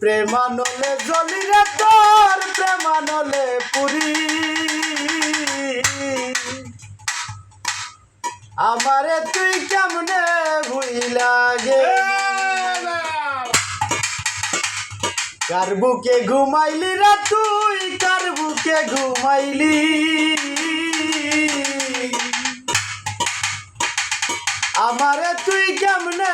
প্রেমানলে জলি রে, তোর প্রেমানলে পুরি। আমারে তুই কেমনে ভুইলা গে? কার বুকে ঘুমাইলি রে তুই, কার বুকে ঘুমাইলি? আমারে তুই কেমনে